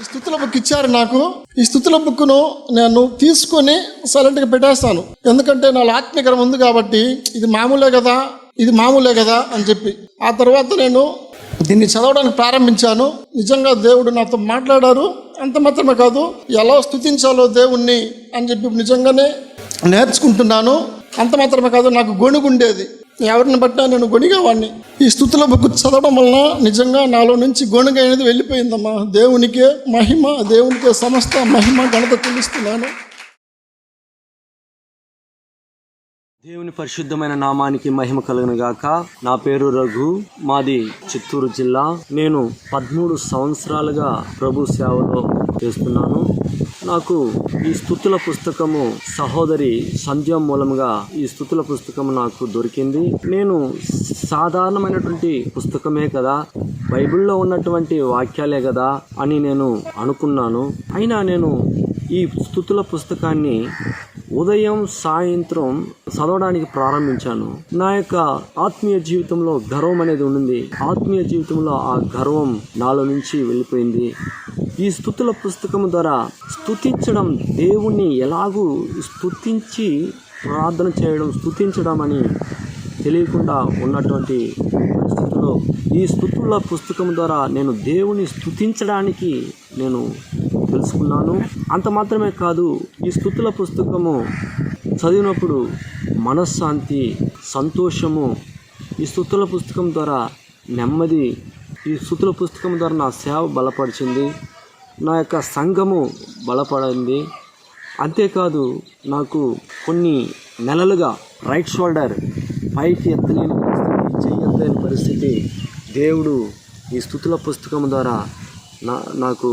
ఈ స్థుతుల బుక్ ఇచ్చారు నాకు. ఈ స్థుతుల బుక్ను నేను తీసుకొని సైలెంట్గా పెట్టేస్తాను. ఎందుకంటే నా ఆత్మీకరం ఉంది కాబట్టి ఇది మామూలే కదా ఇది మామూలే కదా అని చెప్పి. ఆ తర్వాత నేను దీన్ని చదవడానికి ప్రారంభించాను. నిజంగా దేవుడు నాతో మాట్లాడారు. అంత మాత్రమే కాదు ఎలా స్థుతించాలో దేవుణ్ణి అని చెప్పి నిజంగానే నేర్చుకుంటున్నాను. అంత మాత్రమే కాదు నాకు గొణుగుండేది. ఎవరిని బట్టా నేను గొణిగేవాడిని ఈ స్థుతుల బుక్ చదవడం వలన నిజంగా నాలో నుంచి గొణుగ అనేది వెళ్ళిపోయిందమ్మా. దేవునికే మహిమ దేవునికే సమస్త మహిమ ఘనత తెలుస్తున్నాను దేవుని పరిశుద్ధమైన నామానికి మహిమ కలుగును గాక. నా పేరు రఘు మాది చిత్తూరు జిల్లా. నేను పదమూడు సంవత్సరాలుగా ప్రభు సేవలో చేస్తున్నాను. నాకు ఈ స్థుతుల పుస్తకము సహోదరి సంధ్య మూలముగా ఈ స్థుతుల పుస్తకము నాకు దొరికింది. నేను సాధారణమైనటువంటి పుస్తకమే కదా బైబిల్లో ఉన్నటువంటి వాక్యాలే కదా అని నేను అనుకున్నాను. అయినా నేను ఈ స్థుతుల పుస్తకాన్ని ఉదయం సాయంత్రం చదవడానికి ప్రారంభించాను. నా యొక్క ఆత్మీయ జీవితంలో గర్వం అనేది ఉంది ఆత్మీయ జీవితంలో ఆ గర్వం నాలో నుంచి వెళ్ళిపోయింది. ఈ స్థుతుల పుస్తకం ద్వారా స్థుతించడం దేవుణ్ణి ఎలాగూ స్థుతించి ప్రార్థన చేయడం స్థుతించడం అని తెలియకుండా ఉన్నటువంటి పరిస్థితుల్లో ఈ స్థుతుల పుస్తకం ద్వారా నేను దేవుని స్థుతించడానికి నేను తెలుసుకున్నాను. అంత మాత్రమే కాదు ఈ స్థుతుల పుస్తకము చదివినప్పుడు మనశ్శాంతి సంతోషము ఈ స్థుతుల పుస్తకం ద్వారా నెమ్మది ఈ స్థుతుల పుస్తకం ద్వారా నా సేవ బలపరిచింది నా యొక్క సంఘము బలపడింది. అంతేకాదు నాకు కొన్ని నెలలుగా రైట్ షోల్డర్ పైకి ఎత్తలేని పరిస్థితి చేయలేని ఎత్తలేని పరిస్థితి దేవుడు ఈ స్థుతుల పుస్తకం ద్వారా నా నాకు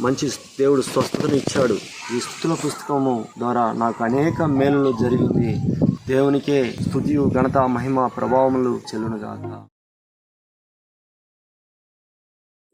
మంచి దేవుడు స్వస్థతను ఇచ్చాడు. ఈ స్థుతుల పుస్తకము ద్వారా నాకు అనేక మేలులు జరిగింది. దేవునికే స్థుతియు ఘనత మహిమ ప్రభావములు చెల్లునుగాక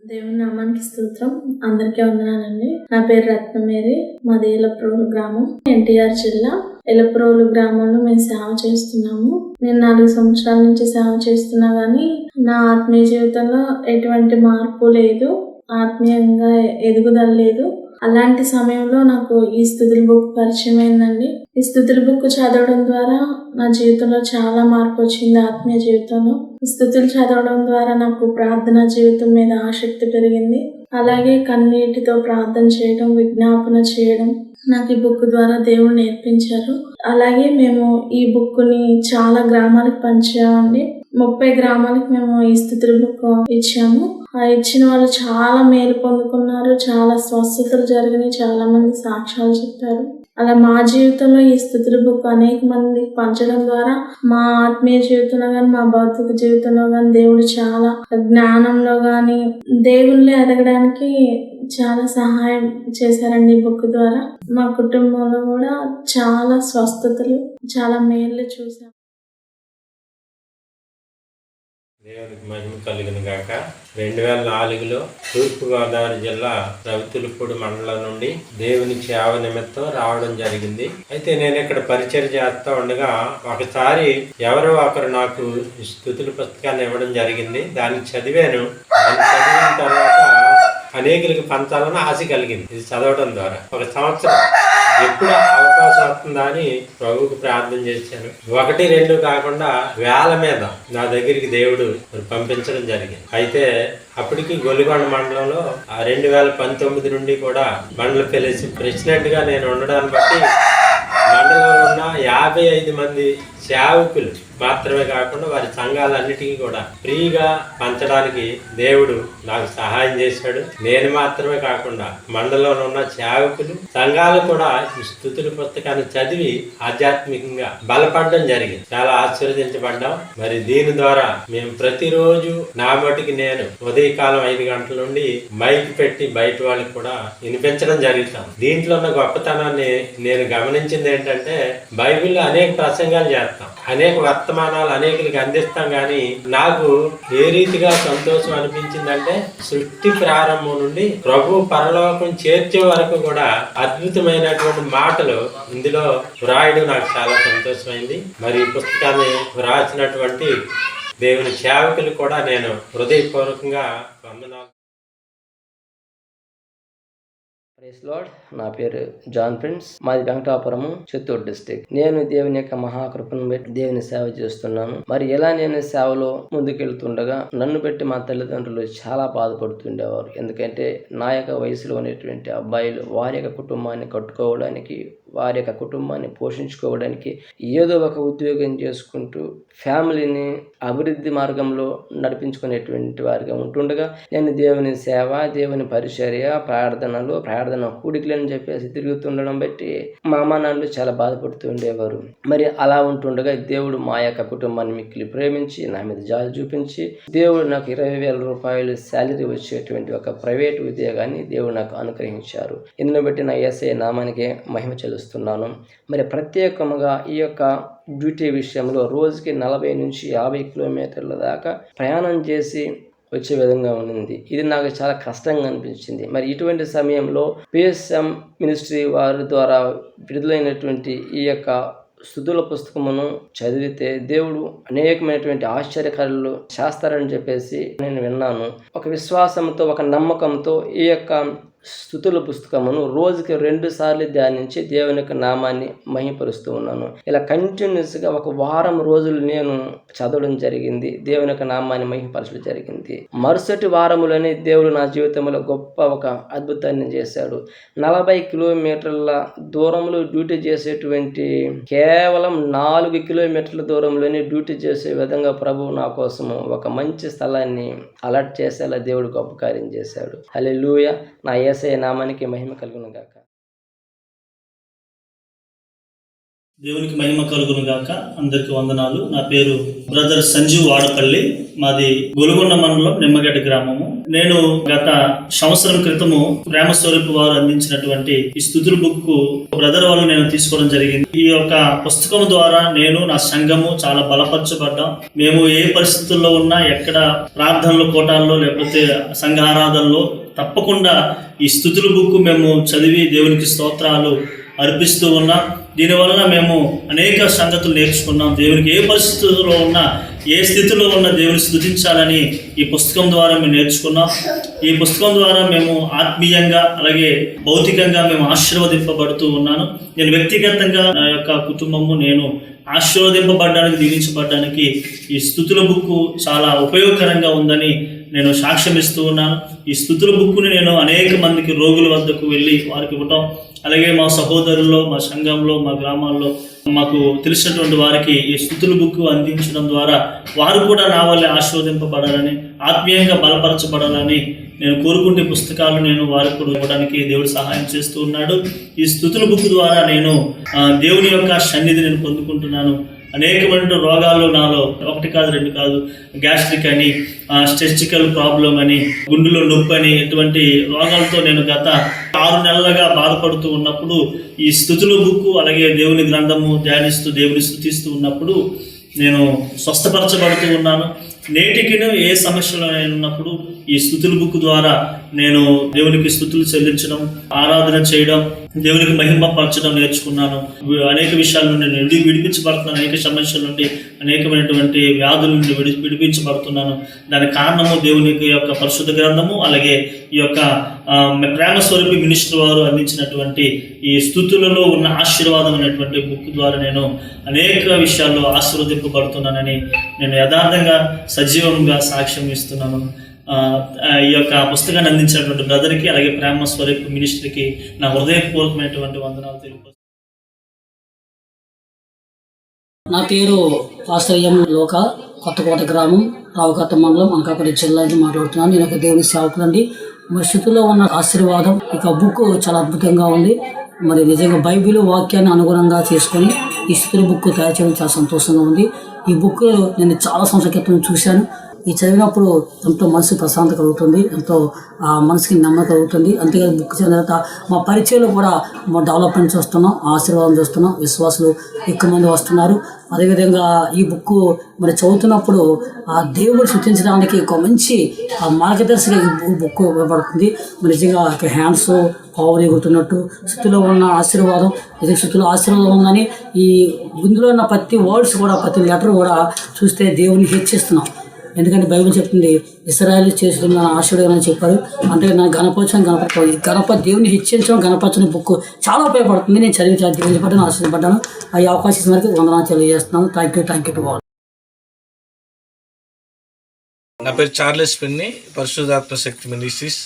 దేవుని నామానికి స్తోత్రం. అందరికీ వందనాలండి. నా పేరు రత్నమేరి. మాది ఎలప్రోలు గ్రామం. ఎన్టీఆర్ జిల్లా. ఎలప్రోలు గ్రామంలో మేము సేవ చేస్తున్నాము. నేను నాలుగు సంవత్సరాల నుంచి సేవ చేస్తున్నా కానీ నా ఆత్మీయ జీవితంలో ఎటువంటి మార్పు లేదు. ఆత్మీయంగా ఎదుగుదల లేదు. అలాంటి సమయంలో నాకు ఈ స్థుతుల బుక్ పరిచయం అయిందండి. ఈ స్థుతుల బుక్ చదవడం ద్వారా నా జీవితంలో చాలా మార్పు వచ్చింది ఆత్మీయ జీవితంలో. ఈ స్థుతులు చదవడం ద్వారా నాకు ప్రార్థన జీవితం మీద ఆసక్తి పెరిగింది. అలాగే కన్నీటితో ప్రార్థన చేయడం విజ్ఞాపన చేయడం నాకు ఈ బుక్ ద్వారా దేవుడు నేర్పించారు. అలాగే మేము ఈ బుక్ని చాలా గ్రామాలకు పంచామండి. ముప్పై గ్రామాలకు మేము ఈ స్థుతుల బుక్ ఇచ్చాము. ఆ ఇచ్చిన వాళ్ళు చాలా మేలు పొందుకున్నారు. చాలా స్వస్థతలు జరిగినాయి. చాలా మంది సాక్ష్యాలు చెప్పారు. అలా మా జీవితంలో ఈ స్థుతుల బుక్ అనేక మందికి పంచడం ద్వారా మా ఆత్మీయ జీవితంలో కానీ మా భౌతిక జీవితంలో కానీ దేవుడు చాలా జ్ఞానంలో కానీ దేవుళ్ళే ఎదగడానికి చాలా సహాయం చేశారండి ఈ బుక్ ద్వారా. మా కుటుంబంలో కూడా చాలా స్వస్థతలు చాలా మేలు చూసాం దేవునికి మహిమ కలిగిన గాక రెండు వేల నాలుగులో తూర్పుగోదావరి జిల్లా రవితులపూడి మండలం నుండి దేవుని సేవ నిమిత్తం రావడం జరిగింది. అయితే నేను ఇక్కడ పరిచయం చేస్తూ ఉండగా ఒకసారి ఎవరో ఒకరు నాకు స్థుతుల పుస్తకాన్ని ఇవ్వడం జరిగింది. దాన్ని చదివాను. దాన్ని చదివిన తర్వాత అనేకులకు పంచాలని ఆశ కలిగింది. ఇది చదవడం ద్వారా. ఒక సంవత్సరం ఎప్పుడు అవకాశం వస్తుందా అని ప్రభువుకు ప్రార్థన చేశాను. ఒకటి రెండు కాకుండా వేల మీద నా దగ్గరికి దేవుడు పంపించడం జరిగింది. అయితే అప్పటికి గొల్లిగొండ మండలంలో ఆ రెండు వేల పంతొమ్మిది నుండి కూడా మండల పిలిచి ప్రెసిడెంట్గా నేను ఉండడాన్ని బట్టి మండలంలో ఉన్న యాభై ఐదు మంది సేవకులు మాత్రమే కాకుండా వారి సంఘాలన్నిటికీ కూడా ఫ్రీగా పంచడానికి దేవుడు నాకు సహాయం చేశాడు. నేను మాత్రమే కాకుండా మండలంలో ఉన్న సేవకులు సంఘాలు కూడా ఈ స్థుతుల పుస్తకాన్ని చదివి ఆధ్యాత్మికంగా బలపడడం జరిగింది. చాలా ఆశీర్వదించబడ్డాం. మరి దీని ద్వారా మేము ప్రతిరోజు నా మటుకి నేను ఉదయకాలం ఐదు గంటల నుండి మైక్ పెట్టి బయట వాళ్ళకి కూడా వినిపించడం జరుగుతాం. దీంట్లో ఉన్న గొప్పతనాన్ని నేను గమనించింది ఏంటంటే బైబిల్లో అనేక ప్రసంగాలు చేస్తాం. అనేక వర్త వర్తమానాలు అనేకులకి అందిస్తాం కానీ నాకు ఏ రీతిగా సంతోషం అనిపించిందంటే సృష్టి ప్రారంభం నుండి ప్రభు పరలోకం చేర్చే వరకు కూడా అద్భుతమైనటువంటి మాటలు ఇందులో వ్రాయడం నాకు చాలా సంతోషమైంది. మరి ఈ పుస్తకాన్ని వ్రాసినటువంటి దేవుని సేవకులు కూడా నేను హృదయపూర్వకంగా వందనాలు ప్రైస్ లార్డ్. నా పేరు జాన్ ప్రిన్స్. మాది వెంకటాపురము చిత్తూరు డిస్టిక్ నేను దేవుని యొక్క మహాకృపను బట్టి దేవుని సేవ చేస్తున్నాను. మరి ఎలా నేను సేవలో ముందుకెళ్తుండగా నన్ను పెట్టి మా తల్లిదండ్రులు చాలా బాధపడుతుండేవారు. ఎందుకంటే నా యొక్క వయసులో ఉన్నటువంటి అబ్బాయిలు వారి యొక్క కుటుంబాన్ని కట్టుకోవడానికి వారి యొక్క కుటుంబాన్ని పోషించుకోవడానికి ఏదో ఒక ఉద్యోగం చేసుకుంటూ ఫ్యామిలీని అభివృద్ధి మార్గంలో నడిపించుకునేటువంటి వారిగా ఉంటుండగా నేను దేవుని సేవ దేవుని పరిచర్య ప్రార్థనలు ప్రార్థన కూడికలని చెప్పేసి తిరుగుతుండడం బట్టి మా అమ్మ నాన్నలు చాలా బాధపడుతూ ఉండేవారు. మరి అలా ఉంటుండగా దేవుడు మా యొక్క కుటుంబాన్ని మిక్కిలి ప్రేమించి నా మీద జాలి చూపించి దేవుడు నాకు ఇరవై వేల రూపాయలు శాలరీ వచ్చేటువంటి ఒక ప్రైవేట్ ఉద్యోగాన్ని దేవుడు నాకు అనుగ్రహించారు. ఇందులో బట్టి నా ఎస్ఐ నామానికి మహిమ చెల్లిస్తున్నాను మరి ప్రత్యేకముగా ఈ యొక్క డ్యూటీ విషయంలో రోజుకి నలభై నుంచి యాభై కిలోమీటర్ల దాకా ప్రయాణం చేసి వచ్చే విధంగా ఉండింది. ఇది నాకు చాలా కష్టంగా అనిపించింది. మరి ఇటువంటి సమయంలో పిఎస్ఎం మినిస్ట్రీ వారి ద్వారా విడుదలైనటువంటి ఈ యొక్క స్థుతుల పుస్తకమును చదివితే దేవుడు అనేకమైనటువంటి ఆశ్చర్యకారులు చేస్తారని చెప్పేసి నేను విన్నాను. ఒక విశ్వాసంతో ఒక నమ్మకంతో ఈ యొక్క స్థుతుల పుస్తకమును రోజుకి రెండు సార్లు ధ్యానించి దేవుని యొక్క నామాన్ని మహిపరుస్తూ ఉన్నాను. ఇలా కంటిన్యూస్గా ఒక వారం రోజులు నేను చదవడం జరిగింది దేవుని యొక్క నామాన్ని మహిపరచడం జరిగింది. మరుసటి వారములోనే దేవుడు నా జీవితంలో గొప్ప ఒక అద్భుతాన్ని చేశాడు. నలభై కిలోమీటర్ల దూరంలో డ్యూటీ చేసేటువంటి కేవలం నాలుగు కిలోమీటర్ల దూరంలోనే డ్యూటీ చేసే విధంగా ప్రభువు నా కోసము ఒక మంచి స్థలాన్ని అలర్ట్ చేసేలా దేవుడు గొప్ప కార్యం చేశాడు. లూయ నా ఏసయ నామానికి మహిమ కలుగును గాక. దేవునికి మహిమ కలుగును గాక. అందరికి వందనాలు. నా పేరు బ్రదర్ సంజీవ్ వాడపల్లి. మాది గొలుగొండ మండలం నిమ్మగడ్డ గ్రామము. నేను గత సంవత్సరం క్రితము ప్రేమస్వరూపు వారు అందించినటువంటి ఈ స్థుతుల బుక్ బ్రదర్ వాళ్ళు నేను తీసుకోవడం జరిగింది. ఈ యొక్క పుస్తకం ద్వారా నేను నా సంఘము చాలా బలపరచబడ్డాం. మేము ఏ పరిస్థితుల్లో ఉన్నా ఎక్కడ ప్రార్థనలు కోటాల్లో లేకపోతే సంఘ ఆరాధనలో తప్పకుండా ఈ స్థుతుల బుక్ మేము చదివి దేవునికి స్తోత్రాలు అర్పిస్తూ ఉన్నాం. దీనివలన మేము అనేక సంగతులు నేర్చుకున్నాం. దేవునికి ఏ పరిస్థితుల్లో ఉన్నా ఏ స్థితిలో ఉన్న దేవుని స్థుతించాలని ఈ పుస్తకం ద్వారా మేము నేర్చుకున్నాం. ఈ పుస్తకం ద్వారా మేము ఆత్మీయంగా అలాగే భౌతికంగా మేము ఆశీర్వదింపబడుతూ ఉన్నాను. నేను వ్యక్తిగతంగా నా యొక్క కుటుంబము నేను ఆశీర్వదింపబడడానికి దీవించబడడానికి ఈ స్థుతుల బుక్ చాలా ఉపయోగకరంగా ఉందని నేను సాక్ష్యం ఇస్తూ ఉన్నాను. ఈ స్థుతుల బుక్కుని నేను అనేక మందికి రోగుల వద్దకు వెళ్ళి వారికి ఇవ్వటం అలాగే మా సహోదరుల్లో మా సంఘంలో మా గ్రామాల్లో మాకు తెలిసినటువంటి వారికి ఈ స్థుతుల బుక్ అందించడం ద్వారా వారు కూడా నా వల్లే ఆశీర్వదింపబడాలని ఆత్మీయంగా బలపరచబడాలని నేను కోరుకుంటే పుస్తకాలు నేను వారికి కూడా ఇవ్వడానికి దేవుడు సహాయం చేస్తూ ఉన్నాడు. ఈ స్థుతుల బుక్ ద్వారా నేను దేవుని యొక్క సన్నిధి నేను పొందుకుంటున్నాను. అనేకమైన రోగాలు నాలో ఒకటి కాదు రెండు కాదు గ్యాస్ట్రిక్ అని స్టెస్టికల్ ప్రాబ్లం అని గుండెలో నొప్పి అని ఇటువంటి రోగాలతో నేను గత ఆరు నెలలుగా బాధపడుతూ ఉన్నప్పుడు ఈ స్థుతుల బుక్ అలాగే దేవుని గ్రంథము ధ్యానిస్తూ దేవుని స్థుతిస్తూ ఉన్నప్పుడు నేను స్వస్థపరచబడుతూ ఉన్నాను. నేటికి ఏ సమస్యలు ఉన్నప్పుడు ఈ స్థుతుల బుక్ ద్వారా నేను దేవునికి స్థుతులు చెల్లించడం ఆరాధన చేయడం దేవునికి మహిమ పరచడం నేర్చుకున్నాను. అనేక విషయాల నుండి నేను విడి విడిపించబడుతున్నాను. అనేక సమస్యల నుండి అనేకమైనటువంటి వ్యాధుల నుండి విడి విడిపించబడుతున్నాను. దానికి కారణము దేవునికి యొక్క పరిశుద్ధ గ్రంథము అలాగే ఈ యొక్క ప్రేమ స్వరూపి మినిస్టర్ వారు అందించినటువంటి ఈ స్థుతులలో ఉన్న ఆశీర్వాదం అనేటువంటి బుక్ ద్వారా నేను అనేక విషయాల్లో ఆశీర్వదింపబడుతున్నానని నేను యథార్థంగా సజీవంగా సాక్ష్యం ఇస్తున్నాను. ఈ యొక్క పుస్తకాన్ని అందించినటువంటి బ్రదర్కి అలాగే ప్రేమ స్వరూప్ మినిస్టర్కి నా హృదయపూర్వకమైనటువంటి వందనాలు తెలుపు నా పేరు ఆశ్రయం లోక కొత్తకోట గ్రామం రావుకత్త మండలం అనకాపల్లి జిల్లా నుంచి మాట్లాడుతున్నాను. నేను ఒక దేవుని సేవకులండి మరి స్థితిలో ఉన్న ఆశీర్వాదం ఇక బుక్ చాలా అద్భుతంగా ఉంది. మరి నిజంగా బైబిల్ వాక్యాన్ని అనుగుణంగా చేసుకొని ఈ స్థితుల బుక్ తయారు చేయడం చాలా సంతోషంగా ఉంది. ఈ బుక్ నేను చాలా సంవత్సరాల క్రితం చూశాను. ఈ చదివినప్పుడు ఎంతో మనసు ప్రశాంతత కలుగుతుంది ఎంతో ఆ మనసుకి నెమ్మది కలుగుతుంది. అంతేకాదు బుక్ చదివిన తర్వాత మా పరిచయంలో కూడా మా డెవలప్మెంట్ చూస్తున్నాం ఆశీర్వాదం చూస్తున్నాం విశ్వాసులు ఎక్కువ మంది వస్తున్నారు. అదేవిధంగా ఈ బుక్ మరి చదువుతున్నప్పుడు ఆ దేవుడు సృష్టించడానికి ఒక మంచి మార్గదర్శక ఈ బుక్ ఉపయోగపడుతుంది మరి నిజంగా హ్యాండ్స్ పవర్ ఎగురుతున్నట్టు స్థితిలో ఉన్న ఆశీర్వాదం ఇది స్థితిలో ఆశీర్వాదం ఉందని ఈ ఇందులో ఉన్న ప్రతి వర్డ్స్ కూడా ప్రతి లెటర్ కూడా చూస్తే దేవుని హెచ్చిస్తున్నాం. ఎందుకంటే బైబిల్ చెప్తుంది ఇస్రాయల్ చేసిన ఆశీర్వాదం అని చెప్పారు. అంటే నా గణపరచని గణపతి గణప దేవుని హెచ్చించడం గణపరచని బుక్ చాలా ఉపయోగపడుతుంది. నేను చదివి చాలా దీవించబడ్డాను ఆశీర్వపడ్డాను. ఆ అవకాశం వరకు వందనాలు తెలియజేస్తున్నాను. Thank you thank you to all నా పేరు చార్లెస్ పిన్ని పరిశుధాత్మ శక్తి మినిస్ట్రీస్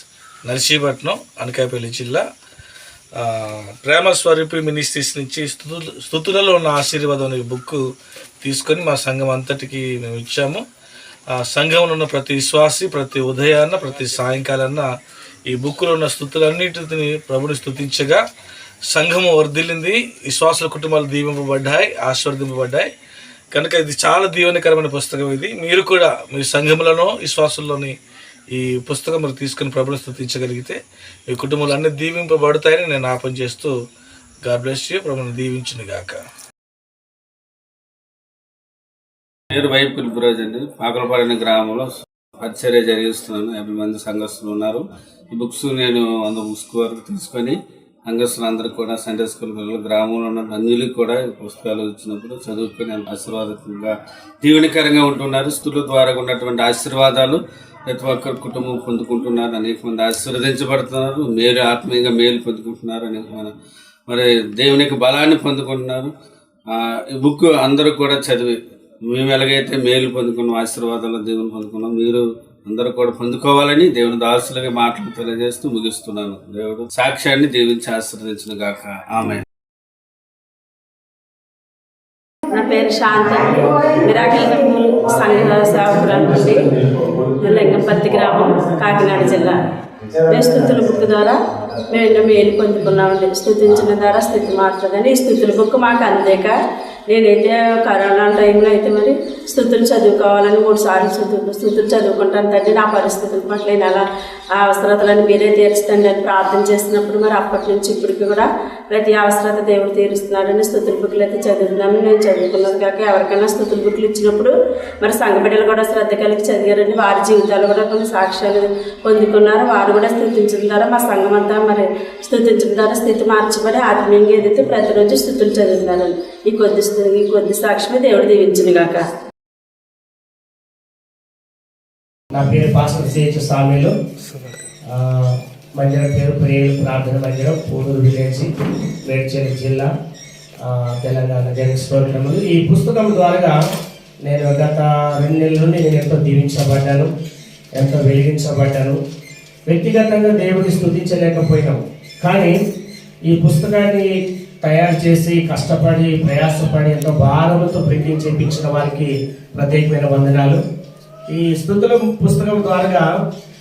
నర్సీపట్నం అనకాపల్లి జిల్లా. ప్రేమ స్వరూపి మినిస్ట్రీస్ నుంచి స్థుతులు స్థుతులలో ఉన్న ఆశీర్వాదం అనే బుక్ తీసుకొని మా సంఘం అంతటికి మేము ఇచ్చాము. సంఘంలో ఉన్న ప్రతి విశ్వాసి ప్రతి ఉదయాన్న ప్రతి సాయంకాలాన్న ఈ బుక్లో ఉన్న స్థుతులన్నిటిని ప్రభుని స్థుతించగా సంఘము వర్ధిల్లింది విశ్వాసుల కుటుంబాలు దీవింపబడ్డాయి ఆశీర్వదింపబడ్డాయి. కనుక ఇది చాలా దీవెనకరమైన పుస్తకం ఇది. మీరు కూడా మీ సంఘములను విశ్వాసుల్లోని ఈ పుస్తకం మీరు తీసుకుని ప్రభుని స్థుతించగలిగితే మీ కుటుంబాలు అన్ని దీవింపబడతాయని నేను ఆపం చేస్తూ గాడ్ బ్లెస్ యూ ప్రభుని దీవించును గాక పేరు వైపుల్ పిలుపురాజు అండి పాకలపాడిన గ్రామంలో పరిచర్య జరిగిస్తున్నాను యాభై మంది సంఘస్థులు ఉన్నారు. ఈ బుక్స్ నేను వంద బుక్స్ వరకు తీసుకొని సంఘస్థులు అందరూ కూడా సండే స్కూల్ పిల్లలు గ్రామంలో ఉన్న అన్యులకు కూడా ఈ పుస్తకాలు ఇచ్చినప్పుడు చదువుకొని ఆశీర్వాదకంగా దీవెనకరంగా ఉంటున్నారు. స్థుల ద్వారా ఉన్నటువంటి ఆశీర్వాదాలు ప్రతి ఒక్కరి కుటుంబం పొందుకుంటున్నారు. అనేక మంది ఆశీర్వదించబడుతున్నారు. మేలు ఆత్మీయంగా మేలు పొందుకుంటున్నారు. అనేక మంది మరి దేవునికి బలాన్ని పొందుకుంటున్నారు. ఈ బుక్ అందరూ కూడా చదివి మేము ఎలాగైతే మేలు పొందుకున్నాం ఆశీర్వాదాలు దేవుని పొందుకున్నాం మీరు అందరూ కూడా పొందుకోవాలని దేవుని దాసులుగా మాటలు తెలియజేస్తూ ముగిస్తున్నాను. దేవుడు సాక్ష్యాన్ని దీవించి ఆశీర్వదించిన గాక. ఆమె నా పేరు శాంత. మిరాకిల్ టెంపుల్ సంఘ సేవకురాలు నుండి లింగంపత్తి గ్రామం కాకినాడ జిల్లా. మేము స్థుతుల బుక్ ద్వారా మేము మేలు పొందుకున్నామండి. స్థుతించిన ద్వారా స్థితి మారుతుందని ఈ స్థుతుల బుక్ మాకు అందేక నేనైతే కరోనా టైంలో అయితే మరి స్థుతులు చదువుకోవాలని మూడు సార్లు స్థుతులు స్థుతులు చదువుకుంటాను తండ్రి. నా పరిస్థితుల పట్ల నేను అలా ఆ అవసరతలను మీరే తీరుస్తండి అని ప్రార్థన చేసినప్పుడు మరి అప్పటి నుంచి ఇప్పటికి కూడా ప్రతి అవసరత దేవుడు తీరుస్తున్నాడని స్థుతుల బుక్లు అయితే చదువుతున్నాను. నేను చదువుకున్నాను కాక ఎవరికైనా స్థుతుల బుక్లు ఇచ్చినప్పుడు మరి సంఘ బిడ్డలు కూడా శ్రద్ధ కలిగి చదివారని వారి జీవితాలు కూడా కొన్ని సాక్ష్యాలు పొందుకున్నారు. వారు కూడా స్థుతించిన ద్వారా మా సంఘం అంతా మరి స్థుతించిన ద్వారా స్థితి మార్చబడి ఆత్మీయంగా ఏదైతే ప్రతిరోజు స్థుతులు చదువుతున్నారండి ఈ కొద్ది ఈ కొద్ది సాక్ష్యమే దేవుడు దీవించును గాక. నా పేరు పాస్టర్ సిహెచ్ స్వామిలు. మందిరం పేరు ప్రేయలు ప్రార్థన మందిరం పూడూరు విలేజ్ మేడ్చల్ జిల్లా తెలంగాణ జగన్ ప్రోగ్రాములు ఈ పుస్తకం ద్వారా నేను గత రెండు నెలల నుండి నేను ఎంతో దీవించబడ్డాను ఎంతో వెలిగించబడ్డాను. వ్యక్తిగతంగా దేవుడిని స్థుతించలేకపోయినాం. కానీ ఈ పుస్తకాన్ని తయారు చేసి కష్టపడి ప్రయాసపడి ఎంతో భారముతో ప్రింటింగ్ చేయించిన వారికి ప్రత్యేకమైన వందనాలు. ఈ స్థుతుల పుస్తకం ద్వారా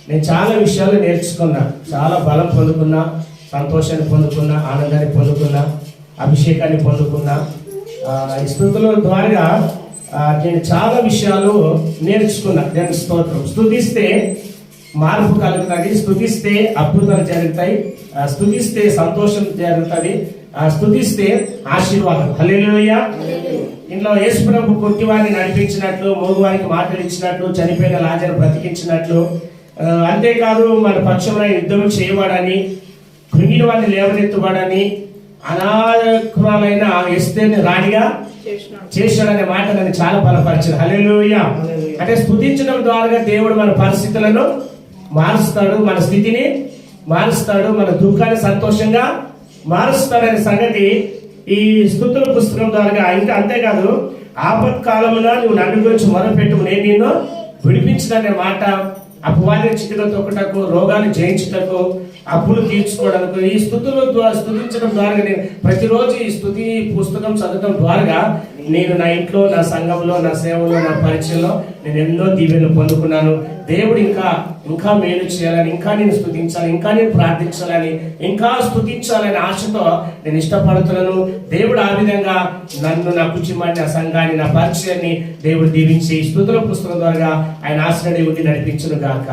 నేను చాలా విషయాలు నేర్చుకున్నా. చాలా బలం పొందుకున్నా సంతోషాన్ని పొందుకున్నా ఆనందాన్ని పొందుకున్నా అభిషేకాన్ని పొందుకున్నా. ఈ స్థుతుల ద్వారా నేను చాలా విషయాలు నేర్చుకున్నా. నేను స్తోత్రం. స్థుతిస్తే మార్పు కలుగుతుంది స్థుతిస్తే అద్భుతాలు జరుగుతాయి స్థుతిస్తే సంతోషం జరుగుతుంది స్థుతిస్తే ఆశీర్వాదం. హల్లెలూయా. ఇంట్లో యేసుప్రభు కొట్టివారిని నడిపించినట్లు మూగువారికి మాటలు ఇచ్చినట్లు చనిపోయిన లాజర్ బ్రతికించినట్లు. అంతేకాదు మన పక్షమున యుద్ధం చేయబడని కృంగిన వారిని లేవనెత్తుబడని అనాకురాలైన ఎస్తేని రాణిగా చేశాడనే మాట నన్ను చాలా బలపరిచింది. హల్లెలూయా. అంటే స్థుతించడం ద్వారా దేవుడు మన పరిస్థితులను మారుస్తాడు మన స్థితిని మారుస్తాడు మన దుఃఖాన్ని సంతోషంగా మారుస్తారనే సంగతి ఈ స్థుతుల పుస్తకం ద్వారా ఇంకా అంతేకాదు ఆపత్కాలమున నువ్వు నన్ను గురించి మొదలుపెట్టు నేను నిన్ను విడిపించదనే మాట అపవాదిని చిటిక తొక్కటకు రోగాన్ని జయించుటకు అప్పులు తీర్చుకోవడానికి ఈ స్థుతుల ద్వారా స్థుతించడం ద్వారా నేను ప్రతిరోజు ఈ స్థుతి పుస్తకం చదవడం ద్వారా నేను నా ఇంట్లో నా సంఘంలో నా సేవలో నా పరిచయంలో నేను ఎన్నో దీవెనలు పొందుకున్నాను. దేవుడు ఇంకా ఇంకా మేలు చేయాలని ఇంకా నేను స్థుతించాలి ఇంకా నేను ప్రార్థించాలని ఇంకా స్థుతించాలని ఆశతో నేను ఇష్టపడుతున్నాను. దేవుడు ఆ విధంగా నన్ను నా కుటుంబాన్ని నా సంఘాన్ని నా పరిచయాన్ని దేవుడు దీవించి ఈ స్థుతుల పుస్తకం ద్వారా ఆయన ఆశ్రయ ఉండి నడిపించును గాక.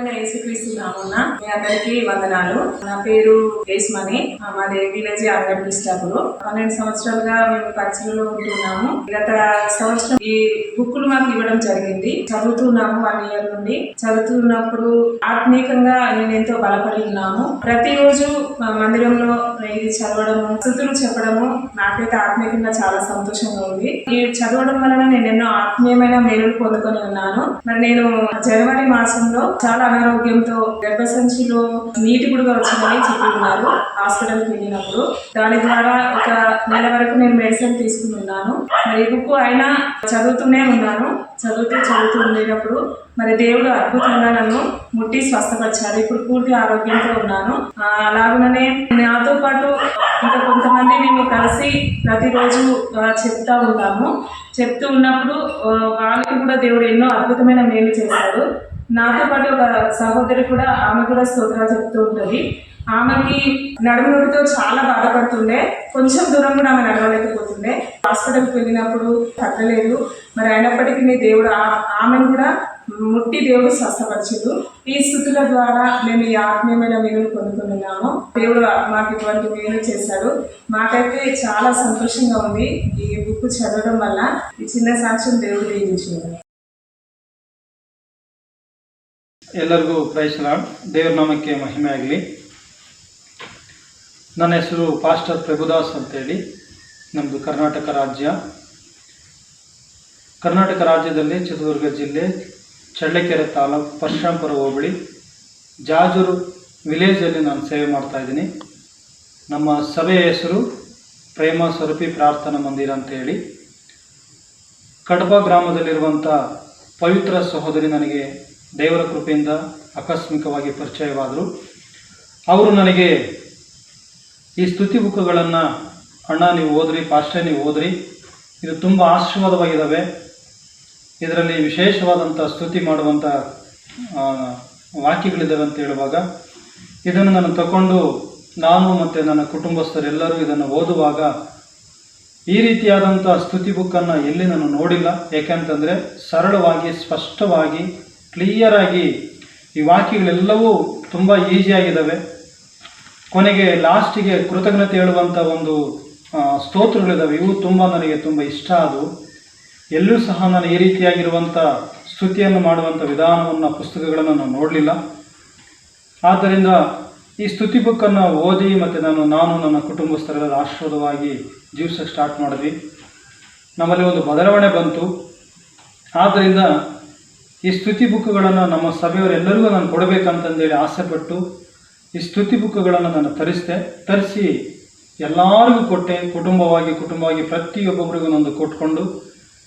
ప్రభువైన యేసుక్రీస్తు నామమున అందరికీ వందనాలు. నా పేరు రేస్మణి మాది విలేజ్ అంగడి పుస్తకులు పన్నెండు సంవత్సరాలుగా మేము పరిచయంలో ఉంటున్నాము. గత సంవత్సరం ఈ బుక్కులు మాకు ఇవ్వడం జరిగింది. చదువుతున్నాము వన్ ఇయర్ నుండి. చదువుతున్నప్పుడు ఆత్మీయంగా నేను ఎంతో బలపడి ఉన్నాము. ప్రతిరోజు మా మందిరంలో ఇది చదవడము స్థుతులు చెప్పడము నాకైతే ఆత్మీయంగా చాలా సంతోషంగా ఉంది. ఈ చదవడం వలన నేను ఎన్నో ఆత్మీయమైన మేలులు పొందుకొని ఉన్నాను. మరి నేను జనవరి మాసంలో చాలా అనారోగ్యంతో గర్భసంచిలో నీటి కూడా వచ్చిందని చెప్పి హాస్పిటల్కి వెళ్ళినప్పుడు. దాని ద్వారా ఒక నెల వరకు నేను మెడిసిన్ తీసుకుని ఉన్నాను. మరి బుక్ అయినా చదువుతూనే ఉన్నాను. చదువుతూ చదువుతూ ఉండేటప్పుడు మరి దేవుడు అద్భుతంగా నన్ను ముట్టి స్వస్థపరిచారు. ఇప్పుడు పూర్తి ఆరోగ్యంతో ఉన్నాను. అలాగనే నాతో పాటు ఇంకా కొంతమంది మేము కలిసి ప్రతిరోజు చెప్తా ఉంటాము. చెప్తూ ఉన్నప్పుడు వాళ్ళకి కూడా దేవుడు ఎన్నో అద్భుతమైన మేలు చేశాడు. నాతో పాటు ఒక సహోదరి కూడా ఆమె కూడా స్తోత్రాలు చెప్తూ ఉంటుంది. ఆమెకి నడుము నొప్పితో చాలా బాధపడుతుండే. కొంచెం దూరం కూడా ఆమె నడవలేకపోతుండే. హాస్పిటల్కి వెళ్ళినప్పుడు తగ్గలేదు. మరి అయినప్పటికీ మీ దేవుడు ఆ- ఆమెను కూడా ముట్టి దేవుడు స్వస్థపరిచిండు. ఈ స్థుతుల ద్వారా మేము ఈ ఆత్మీయమైన మేలు పొందుకున్నాము దేవుడు మాకు ఇటువంటి మేలు చేశాడు. మాకైతే చాలా సంతోషంగా ఉంది ఈ బుక్ చదవడం వల్ల. ఈ చిన్న సాక్ష్యం దేవుడు దీవించింది ಎಲ್ಲರಿಗೂ ಪ್ರೈಸ್ ದೇವರ ನಾಮಕ್ಕೆ ಮಹಿಮೆ ಆಗಲಿ. ನನ್ನ ಹೆಸರು ಪಾಸ್ಟರ್ ಪ್ರಭುದಾಸ್ ಅಂತೇಳಿ. ನಮ್ಮದು ಕರ್ನಾಟಕ ರಾಜ್ಯ. ಕರ್ನಾಟಕ ರಾಜ್ಯದಲ್ಲಿ ಚಿತ್ರದುರ್ಗ ಜಿಲ್ಲೆ, ಚಳ್ಳಕೆರೆ ತಾಲೂಕು, ಪರಶುರಾಂಪುರ ಹೋಬಳಿ, ಜಾಜೂರು ವಿಲೇಜಲ್ಲಿ ನಾನು ಸೇವೆ ಮಾಡ್ತಾ ಇದ್ದೀನಿ. ನಮ್ಮ ಸಭೆಯ ಹೆಸರು ಪ್ರೇಮ ಸ್ವರೂಪಿ ಪ್ರಾರ್ಥನಾ ಮಂದಿರ ಅಂತೇಳಿ. ಕಡಬ ಗ್ರಾಮದಲ್ಲಿರುವಂಥ ಪವಿತ್ರ ಸಹೋದರಿ ನನಗೆ ದೇವರ ಕೃಪೆಯಿಂದ ಆಕಸ್ಮಿಕವಾಗಿ ಪರಿಚಯವಾದರು. ಅವರು ನನಗೆ ಈ ಸ್ತುತಿ ಬುಕ್ಗಳನ್ನು, ಅಣ್ಣ, ನೀವು ಓದ್ರಿ ಪಾಶ್ಚ ನೀವು ಓದ್ರಿ. ಇದು ತುಂಬ ಆಶೀರ್ವಾದವಾಗಿದ್ದಾವೆ ಇದರಲ್ಲಿ ವಿಶೇಷವಾದಂಥ ಸ್ತುತಿ ಮಾಡುವಂಥ ವಾಕ್ಯಗಳಿದ್ದಾವೆ ಅಂತ ಹೇಳುವಾಗ, ಇದನ್ನು ನಾನು ತಗೊಂಡು ನಾನು ಮತ್ತು ನನ್ನ ಕುಟುಂಬಸ್ಥರೆಲ್ಲರೂ ಇದನ್ನು ಓದುವಾಗ ಈ ರೀತಿಯಾದಂಥ ಸ್ತುತಿ ಬುಕ್ಕನ್ನು ಎಲ್ಲಿ ನಾನು ನೋಡಿಲ್ಲ. ಏಕೆಂತಂದರೆ ಸರಳವಾಗಿ, ಸ್ಪಷ್ಟವಾಗಿ ಕ್ಲಿಯರಾಗಿ ಈ ವಾಕ್ಯಗಳೆಲ್ಲವೂ ತುಂಬ ಈಸಿಯಾಗಿದ್ದಾವೆ ಕೊನೆಗೆ ಲಾಸ್ಟಿಗೆ ಕೃತಜ್ಞತೆ ಹೇಳುವಂಥ ಒಂದು ಸ್ತೋತ್ರಗಳಿದ್ದಾವೆ ಇವು ತುಂಬ ನನಗೆ ತುಂಬ ಇಷ್ಟ ಅದು. ಎಲ್ಲೂ ಸಹ ನಾನು ಈ ರೀತಿಯಾಗಿರುವಂಥ ಸ್ತುತಿಯನ್ನು ಮಾಡುವಂಥ ವಿಧಾನವನ್ನು, ಪುಸ್ತಕಗಳನ್ನು ನಾನು ನೋಡಲಿಲ್ಲ. ಆದ್ದರಿಂದ ಈ ಸ್ತುತಿ ಬುಕ್ಕನ್ನು ಓದಿ ಮತ್ತು ನಾನು ನಾನು ನನ್ನ ಕುಟುಂಬಸ್ಥರೆಲ್ಲ ಆಶ್ರದವಾಗಿ ಜೀವಿಸಕ್ಕೆ ಸ್ಟಾರ್ಟ್ ಮಾಡಿದ್ವಿ. ನಮ್ಮಲ್ಲಿ ಒಂದು ಬದಲಾವಣೆ ಬಂತು. ಆದ್ದರಿಂದ ಈ ಸ್ತುತಿ ಬುಕ್ಗಳನ್ನು ನಮ್ಮ ಸಭೆಯವರೆಲ್ಲರಿಗೂ ನಾನು ಕೊಡಬೇಕಂತಂದೇಳಿ ಆಸೆಪಟ್ಟು ಈ ಸ್ತುತಿ ಬುಕ್ಗಳನ್ನು ನಾನು ತರಿಸಿದೆ. ತರಿಸಿ ಎಲ್ಲರಿಗೂ ಕೊಟ್ಟೆ. ಕುಟುಂಬವಾಗಿ ಕುಟುಂಬವಾಗಿ ಪ್ರತಿಯೊಬ್ಬೊಬ್ಬರಿಗೂ ಒಂದು ಕೊಟ್ಕೊಂಡು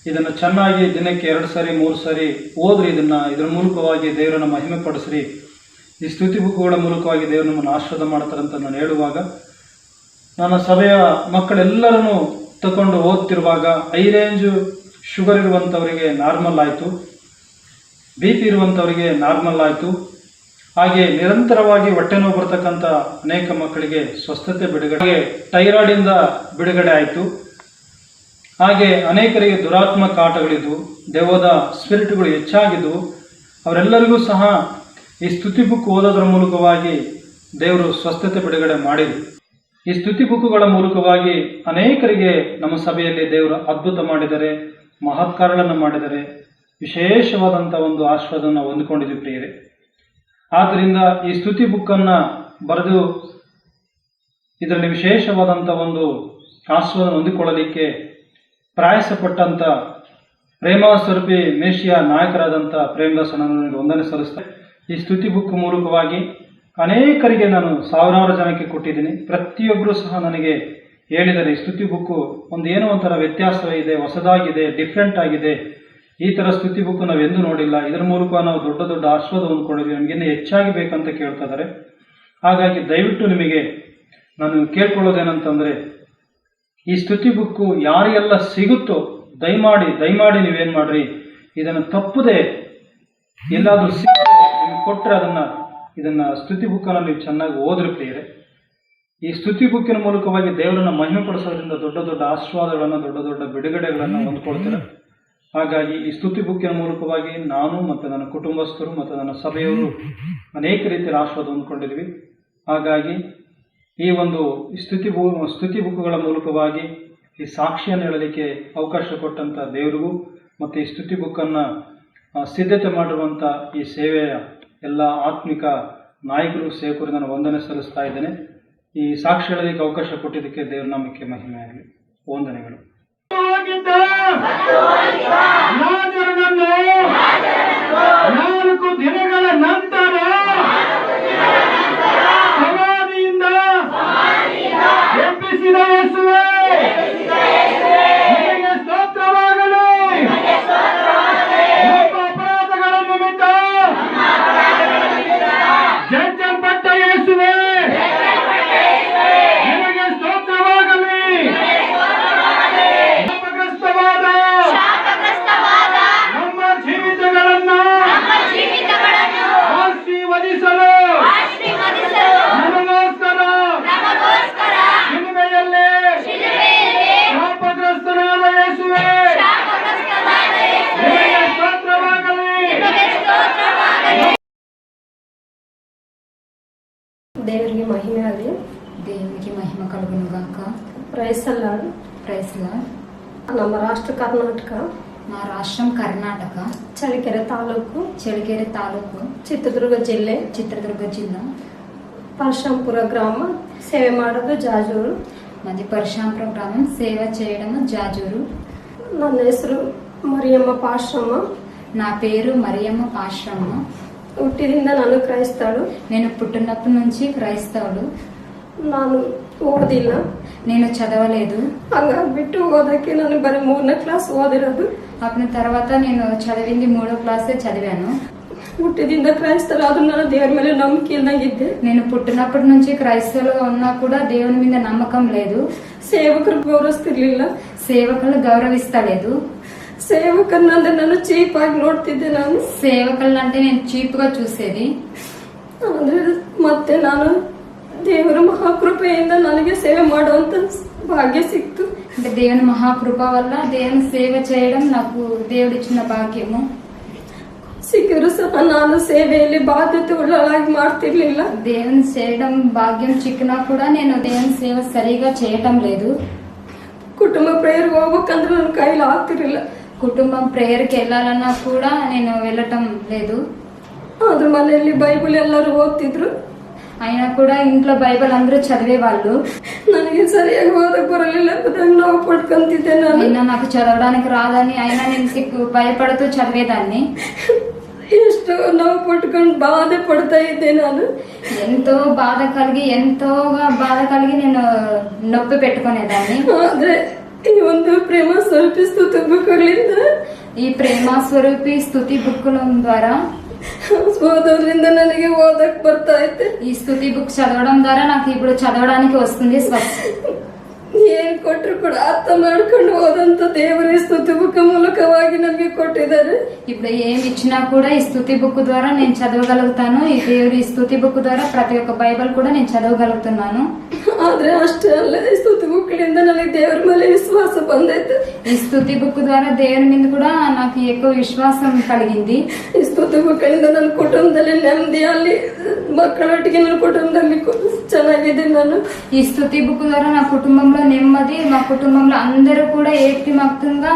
ಇದನ್ನು ಚೆನ್ನಾಗಿ ದಿನಕ್ಕೆ ಎರಡು ಸಾರಿ, ಮೂರು ಸಾರಿ ಓದ್ರಿ ಇದನ್ನು. ಇದರ ಮೂಲಕವಾಗಿ ದೇವರನ್ನು ಮಹಿಮೆ ಪಡಿಸ್ರಿ ಈ ಸ್ತುತಿ ಬುಕ್ಗಳ ಮೂಲಕವಾಗಿ ದೇವರು ನಮ್ಮನ್ನು ಆಶೀರ್ವಾದ ಮಾಡ್ತಾರಂತ ನಾನು ಹೇಳುವಾಗ ನನ್ನ ಸಭೆಯ ಮಕ್ಕಳೆಲ್ಲರನ್ನು ತಗೊಂಡು ಓದ್ತಿರುವಾಗ, ಐ ರೇಂಜು ಶುಗರ್ ಇರುವಂಥವರಿಗೆ ನಾರ್ಮಲ್ ಆಯಿತು. ಬಿ ಪಿ ಇರುವಂಥವರಿಗೆ ನಾರ್ಮಲ್ ಆಯಿತು. ಹಾಗೆ ನಿರಂತರವಾಗಿ ಹೊಟ್ಟೆ ನೋವು ಬರ್ತಕ್ಕಂಥ ಅನೇಕ ಮಕ್ಕಳಿಗೆ ಸ್ವಸ್ಥತೆ ಬಿಡುಗಡೆ ಟೈರಾಯ್ಡಿಂದ ಬಿಡುಗಡೆ ಆಯಿತು. ಹಾಗೆ ಅನೇಕರಿಗೆ ದುರಾತ್ಮ ಆಟಗಳಿದ್ವು. ದೇವದ ಸ್ಪಿರಿಟ್ಗಳು ಹೆಚ್ಚಾಗಿದ್ವು. ಅವರೆಲ್ಲರಿಗೂ ಸಹ ಈ ಸ್ತುತಿ ಬುಕ್ ಓದೋದ್ರ ಮೂಲಕವಾಗಿ ದೇವರು ಸ್ವಸ್ಥತೆ ಬಿಡುಗಡೆ ಮಾಡಿದರು. ಈ ಸ್ತುತಿ ಬುಕ್ಕುಗಳ ಮೂಲಕವಾಗಿ ಅನೇಕರಿಗೆ ನಮ್ಮ ಸಭೆಯಲ್ಲಿ ದೇವರು ಅದ್ಭುತ ಮಾಡಿದರೆ ಮಹತ್ಕಾರಗಳನ್ನು ಮಾಡಿದರೆ ವಿಶೇಷವಾದಂಥ ಒಂದು ಆಶ್ವಾದನ್ನು ಹೊಂದಿಕೊಂಡಿದ್ದೀವಿ ಪ್ರಿಯರೇ. ಆದ್ದರಿಂದ ಈ ಸ್ತುತಿ ಬುಕ್ಕನ್ನು ಬರೆದು ಇದರಲ್ಲಿ ವಿಶೇಷವಾದಂಥ ಒಂದು ಆಸ್ವಾದ ಹೊಂದಿಕೊಳ್ಳಲಿಕ್ಕೆ ಪ್ರಯಾಸಪಟ್ಟಂಥ ಪ್ರೇಮ ಸ್ವರೂಪಿ ಮೇಷಿಯ ನಾಯಕರಾದಂಥ ಪ್ರೇಮದಾಸನನ್ನು ನನಗೆ ವಂದನೆ ಸಲ್ಲಿಸ್ತೇನೆ. ಈ ಸ್ತುತಿ ಬುಕ್ ಮೂಲಕವಾಗಿ ಅನೇಕರಿಗೆ ನಾನು ಸಾವಿರಾರು ಜನಕ್ಕೆ ಕೊಟ್ಟಿದ್ದೀನಿ. ಪ್ರತಿಯೊಬ್ಬರೂ ಸಹ ನನಗೆ ಹೇಳಿದರೆ ಈ ಸ್ತುತಿ ಬುಕ್ಕು ಒಂದು ಏನೋ ಒಂಥರ ವ್ಯತ್ಯಾಸ ಇದೆ ಹೊಸದಾಗಿದೆ ಡಿಫ್ರೆಂಟ್ ಆಗಿದೆ. ಈ ಥರ ಸ್ತುತಿ ಬುಕ್ ನಾವು ಎಂದು ನೋಡಿಲ್ಲ. ಇದರ ಮೂಲಕ ನಾವು ದೊಡ್ಡ ದೊಡ್ಡ ಆಶೀರ್ವಾದವನ್ನು ಕೊಡಿದ್ವಿ. ನಮಗೆ ಹೆಚ್ಚಾಗಿ ಬೇಕಂತ ಕೇಳ್ತಾ ಇದ್ದಾರೆ ಹಾಗಾಗಿ ದಯವಿಟ್ಟು ನಿಮಗೆ ನಾನು ಕೇಳ್ಕೊಳ್ಳೋದೇನಂತಂದರೆ, ಈ ಸ್ತುತಿ ಬುಕ್ಕು ಯಾರಿಗೆಲ್ಲ ಸಿಗುತ್ತೋ, ದಯಮಾಡಿ ದಯಮಾಡಿ ನೀವೇನು ಮಾಡ್ರಿ, ಇದನ್ನು ತಪ್ಪದೆ ಎಲ್ಲಾದರೂ ಸಿಕ್ಕರೆ ನೀವು ಕೊಟ್ಟರೆ ಅದನ್ನು, ಇದನ್ನು ಸ್ತುತಿ ಬುಕ್ಕನ್ನು ನೀವು ಚೆನ್ನಾಗಿ ಓದ್ರಿ ಪ್ರಿಯರೆ. ಈ ಸ್ತುತಿ ಬುಕ್ಕಿನ ಮೂಲಕವಾಗಿ ದೇವರನ್ನ ಮಹಿಮೆ ಪಡಿಸೋದ್ರಿಂದ ದೊಡ್ಡ ದೊಡ್ಡ ಆಶೀರ್ವಾದಗಳನ್ನು ದೊಡ್ಡ ದೊಡ್ಡ ಬಿಡುಗಡೆಗಳನ್ನು ಹೊಂದ್ಕೊಳ್ತಾರೆ. ಹಾಗಾಗಿ ಈ ಸ್ತುತಿ ಬುಕ್ಕಿನ ಮೂಲಕವಾಗಿ ನಾನು ಮತ್ತು ನನ್ನ ಕುಟುಂಬಸ್ಥರು ಮತ್ತು ನನ್ನ ಸಭೆಯವರು ಅನೇಕ ರೀತಿಯ ಆಶ್ವಾದ ಹೊಂದ್ಕೊಂಡಿದ್ವಿ ಹಾಗಾಗಿ ಈ ಒಂದು ಸ್ತುತಿ ಬು, ಸ್ತುತಿ ಬುಕ್ಗಳ ಮೂಲಕವಾಗಿ ಈ ಸಾಕ್ಷಿಯನ್ನು ಹೇಳಲಿಕ್ಕೆ ಅವಕಾಶ ಕೊಟ್ಟಂಥ ದೇವರಿಗೂ ಮತ್ತು ಈ ಸ್ತುತಿ ಬುಕ್ಕನ್ನು ಸಿದ್ಧತೆ ಮಾಡಿರುವಂಥ ಈ ಸೇವೆಯ ಎಲ್ಲ ಆತ್ಮಿಕ ನಾಯಕರು, ಸೇವಕರು ನಾನು ವಂದನೆ ಸಲ್ಲಿಸ್ತಾ ಇದ್ದೇನೆ. ಈ ಸಾಕ್ಷಿ ಹೇಳಲಿಕ್ಕೆ ಅವಕಾಶ ಕೊಟ್ಟಿದ್ದಕ್ಕೆ ದೇವರ ನಾಮಕ್ಕೆ ಮಹಿಮೆ ಆಗಲಿ. ವಂದನೆಗಳು. ನಾಲ್ಕು ದಿನಗಳ ನಂತರ ప్రైసల్లాడు ప్రైస్లా ನಮ್ಮ ರಾಷ್ಟ್ರ ಕರ್ನಾಟಕ మా రాష్ట్రం కర్ణాటక ಚಳಿಕೆರೆ ತಾಲೂಕು చెలికేరి తాలూకు ಚಿತ್ರದುರ್ಗ ಜಿಲ್ಲೆ చిత్రదుర్గ జిల్లా ಪರಶಂಪುರ ಗ್ರಾಮ ಸೇವೆ ಮಾಡೋದು ಜಾಜೂರು మాది పరశురాంపురం గ్రామం సేవ చేయడము జాజూరు ನನ್ನ ಹೆಸರು ಮರಿಯಮ್ಮ ಪಾಶ್ರಮ నా పేరు మరియమ్మ పాశ్రమ్మ ಹುಟ್ಟಿದಿಂದ ನಾನು ಕ್ರೈಸ್ತಳು నేను పుట్టినప్పటి నుంచి క్రైస్తవుడు ನಾನು ಓದಿಲ್ಲ నేను చదవలేదు ಹಂಗಾಗ್ಬಿಟ್ಟು ಓದಕ್ಕೆ ನಾನು ಬರೀ ಮೂರನೇ ಕ್ಲಾಸ್ ಓದಿರೋದು అప్పుడు తర్వాత నేను చదివింది మూడో క్లాసే చదివాను ಹುಟ್ಟಿದಿಂದ ಕ್ರೈಸ್ತಳು ಅದು ನಾನು ದೇವ್ರ ಮೇಲೆ ನಂಬಿಕೆ ಇಲ್ದಂಗಿದ್ದೆ నేను పుట్టినప్పటి నుంచి క్రైస్తవులుగా ఉన్నా కూడా దేవుని మీద నమ్మకం లేదు ಸೇವಕರು ಗೌರವಿಸ್ತಿರ್ಲಿಲ್ಲ సేవకులను గౌరవిస్తలేదు ಸೇವಕರನ್ನಂದ್ರೆ ನಾನು ಚೀಪ್ ಆಗಿ ನೋಡ್ತಿದ್ದೆ ನಾನು సేవకులను అంటే నేను చీప్ గా చూసేది ಅಂದ್ರೆ ಮತ್ತೆ ನಾನು ದೇವರ ಮಹಾಕೃಪೆಯಿಂದ ನನಗೆ ಸೇವೆ ಮಾಡುವಂತ ಭಾಗ್ಯ ಸಿಕ್ತು అంటే దేవుని మహాకృప వల్ల దేవుని సేవ చేయడం నాకు దేవుడిచ్చిన భాగ్యము ಸಿಕ್ಕಿದ್ರು ಸಹ ನಾನು ಸೇವೆಯಲ್ಲಿ ಬಾಧ್ಯತೆ ಉಳ್ಳಲಾಗಿ ಮಾಡ್ತಿರ್ಲಿಲ್ಲ దేవుని చేయడం భాగ్యం చిక్కినా కూడా నేను దేవుని సేవ సరిగా చేయటం లేదు ಕುಟುಂಬ ಪ್ರೇಯರ್ ಹೋಗ್ಬೇಕಂದ್ರೆ ನನ್ನ ಕೈಲಿ ಆಗ್ತಿರ್ಲಿಲ್ಲ కుటుంబం ప్రేయర్కి వెళ్ళాలన్నా కూడా నేను వెళ్ళటం లేదు ಅದ್ರ ಮನೆಯಲ್ಲಿ ಬೈಬಲ್ ಎಲ್ಲರೂ ಓದ್ತಿದ್ರು అయినా కూడా ఇంట్లో బైబిల్ అందరూ చదివేవాళ్ళు ನನಗೆ ಸರಿಯಾಗಿ ಓದಕ್ ಬರಲಿಲ್ಲ ಬದಂಗ್ ನಾವು ಪಡ್ಕೊಂತಿದ್ದೆ ನಾನು అయినా నాకు చదవడానికి రాదని అయినా నేను ఎక్కువ భయపడుతూ చదివేదాన్ని ಎಷ್ಟು ನೋವು ಪಟ್ಕೊಂಡು ಬಾಧೆ ಪಡ್ತಾ ಇದ್ದೆ ನಾನು ఎంతో బాధ కలిగి ఎంతోగా బాధ కలిగి నేను నొప్పి పెట్టుకునేదాన్ని ಆದ್ರೆ ಈ ಒಂದು ಪ್ರೇಮ ಸ್ವಲ್ಪಿಸ್ತು ಬುಕ್ಗಳಿಂದ ఈ ప్రేమ స్వరూపి స్థుతి బుక్కుల ద్వారా ಓದೋದ್ರಿಂದ ನನಗೆ ಓದಕ್ ಬರ್ತಾ ಐತೆ ఈ స్థుతి బుక్ చదవడం ద్వారా నాకు ఇప్పుడు చదవడానికి వస్తుంది స్వస్థ ಏನ್ ಕೊಟ್ರು ಕೂಡ ಅರ್ಥ ಮಾಡ್ಕೊಂಡು ಓದಂತ ದೇವರೇ ಸ್ತುತಿ ಬುಕ್ ಮೂಲಕವಾಗಿ ನಮಗೆ ಕೊಟ್ಟಿದ್ದಾರೆ ఇప్పుడు ఏమి ఇచ్చినా కూడా ఈ స్థుతి బుక్ ద్వారా నేను చదవగలుగుతాను ఈ దేవుడి స్థుతి బుక్ ద్వారా ప్రతి ఒక్క బైబిల్ కూడా నేను చదవగలుగుతున్నాను ಆದ್ರೆ ಅಷ್ಟೇ ಅಲ್ಲ ಈ ಸ್ತುತಿ ಬುಕ್ಗಳಿಂದ ನನಗೆ ದೇವರ ಮೇಲೆ ವಿಶ್ವಾಸ ಬಂದೈತೆ ఈ స్థుతి బుక్ ద్వారా దేవుని మీద కూడా నాకు ఎక్కువ విశ్వాసం కలిగింది ಈ ಸ್ತುತಿ ಬುಕ್ಗಳಿಂದ ನನ್ನ ಕುಟುಂಬದಲ್ಲಿ ನೆಮ್ಮದಿಯಲ್ಲಿ ಮಕ್ಕಳೊಟ್ಟಿಗೆ ನನ್ನ ಕುಟುಂಬದಲ್ಲಿ ಕು- ಚೆನ್ನಾಗಿದೆ ನಾನು ఈ స్థుతి బుక్ ద్వారా నా కుటుంబంలో నెమ్మది మా కుటుంబంలో అందరూ కూడా ఏకమక్తంగా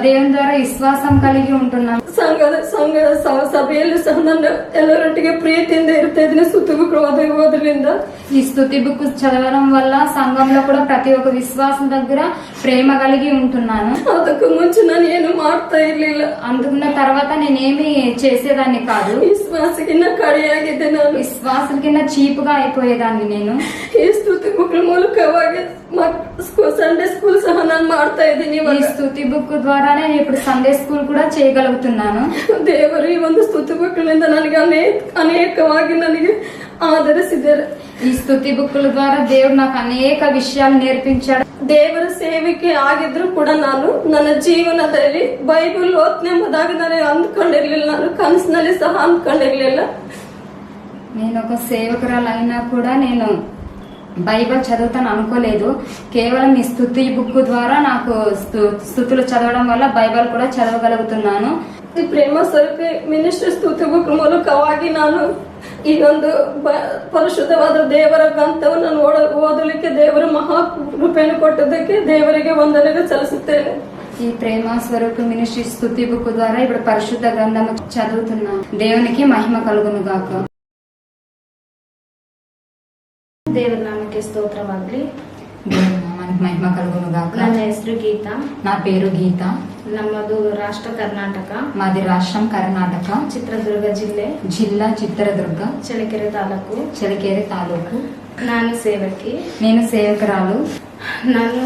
దేవుని ద్వారా విశ్వాసం కలిగి ఉంటున్నాను ಸಂಘದ ಸಂಘ ಸ- ಸಭೆಯಲ್ಲಿ ಸಹ ನನ್ನ ಎಲ್ಲರೊಟ್ಟಿಗೆ ಪ್ರೀತಿಯಿಂದ ಇರ್ತಾ ಇದ್ದೀನಿ ಸ್ತುತಿ ಬುಕ್ ಓದ ಓದ್ರಿಂದ ఈ స్థుతి బుక్ చదవడం వల్ల సంఘంలో కూడా ప్రతి ఒక్క విశ్వాసం దగ్గర ప్రేమ కలిగి ఉంటున్నాను ಅದಕ್ಕೂ ಮುಂಚೆ ನಾನು ಏನು ಮಾಡ್ತಾ ಇರ್ಲಿಲ್ಲ అందుకున్న తర్వాత నేనేమి చేసేదాన్ని కాదు ವಿಶ್ವಾಸಕ್ಕಿನ್ನ ಕಡೆಯಾಗಿದ್ದೆ ನಾನು విశ్వాసం కింద చీపుగా అయిపోయేదాన్ని నేను ಈ ಸ್ತುತಿ ಬುಕ್ ಮೂಲಕವಾಗಿ ಮಕ್- ಸ್ಕೂ- ಸಂಡೇ ಸ್ಕೂಲ್ ಸಹ ನಾನು ಮಾಡ್ತಾ ಇದ್ದೀನಿ ఈ ಇವಾಗ స్థుతి బుక్ ద్వారా నేను ఇప్పుడు సండే స్కూల్ కూడా చేయగలుగుతున్నాను ದೇವರು ಈ ಒಂದು ಸ್ತುತಿ ಬುಕ್ಗಳಿಂದ ನನಗೆ ಅನೇಕ ಅನೇಕವಾಗಿ ನನಗೆ ಆಧರಿಸಿದ್ದಾರೆ ఈ స్థుతి బుక్కుల ద్వారా దేవుడు నాకు అనేక విషయాలు నేర్పించాడు ದೇವರ ಸೇವೆಗೆ ಆಗಿದ್ರು ಕೂಡ ನಾನು ನನ್ನ ಜೀವನದಲ್ಲಿ ಬೈಬಲ್ ಓದ್ನೆಂಬುದಾಗ ನಾನು ಅಂದ್ಕೊಂಡಿರ್ಲಿಲ್ಲ ನಾನು ಕನಸಿನಲ್ಲಿ ಸಹ ಅಂದ್ಕೊಂಡಿರ್ಲಿಲ್ಲ నేను ఒక సేవకురాలు అయినా కూడా నేను బైబిల్ చదువుతాను అనుకోలేదు. కేవలం ఈ స్థుతి బుక్ ద్వారా నాకు స్థుతులు చదవడం వల్ల బైబిల్ కూడా చదవగలుగుతున్నాను. ప్రేమ ಪ್ರೇಮ మినిస్టర్ స్థుతి బుక్ ಮೂಲಕವಾಗಿ ನಾನು ఈ ఒందు పరిశుద్ధవాద దేవర గ్రంథం నన్ను ಓದಲಿಕ್ಕೆ దేవరు మహా రూపేణ కొట్టదకి దేవరికి వందలుగా ಸಲ್ಲಿಸುತ್ತೇನೆ ఈ ప్రేమ స్వరూప మినిస్ట్రీ స్థుతి బుక్ ద్వారా ఇప్పుడు పరిశుద్ధ గ్రంథము చదువుతున్నాం దేవునికి మహిమ కలుగును గాక. ದೇವರ ನಾಮಕ್ಕೆ ಸ್ತೋತ್ರವಾಗಲಿ దేవుని నామానికి మహిమ కలుగును గాక ನನ್ನ ಹೆಸರು ಗೀತಾ నా పేరు గీత ನಮ್ಮದು ರಾಷ್ಟ್ರ ಕರ್ನಾಟಕ మాది రాష్ట్రం కర్ణాటక ಚಿತ್ರದುರ್ಗ ಜಿಲ್ಲೆ జిల్లా చిత్రదుర్గ ಚಳ್ಳಕೆರೆ ತಾಲೂಕು చలికేరి తాలూకు ನಾನು ಸೇವಕಿ నేను సేవకురాలు ನಾನು